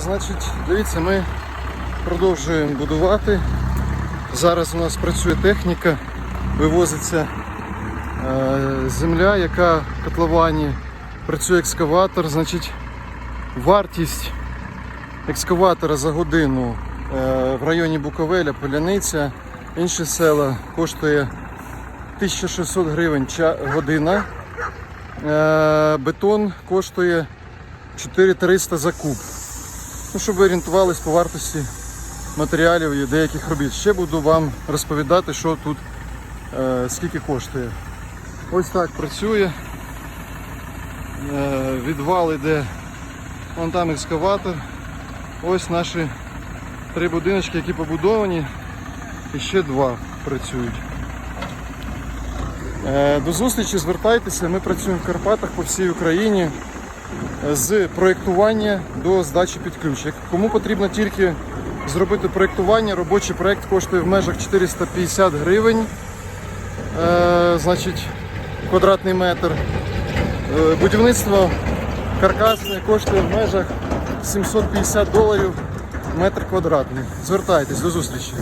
Значить, дивіться, ми продовжуємо будувати. Зараз у нас працює техніка, вивозиться е, земля, яка в котловані, працює екскаватор. Значить, вартість екскаватора за годину е, в районі Буковеля, Поляниця, інші села коштує 1600 гривень година. Е, бетон коштує 4300 за куб. Ну, щоб ви орієнтувались по вартості матеріалів і деяких робіт. Ще буду вам розповідати, що тут е, скільки коштує. Ось так працює. Е, відвал іде. Вон там екскаватор. Ось наші три будиночки, які побудовані. І ще два працюють. Е, До зустрічі, звертайтеся. Ми працюємо в Карпатах по всій Україні з проєктування до здачі під ключ. Кому потрібно тільки зробити проєктування, робочий проєкт коштує в межах 450 гривень, е, значить, квадратний метр. Е, будівництво каркасне коштує в межах 750 доларів метр квадратний. Звертайтесь, до зустрічі.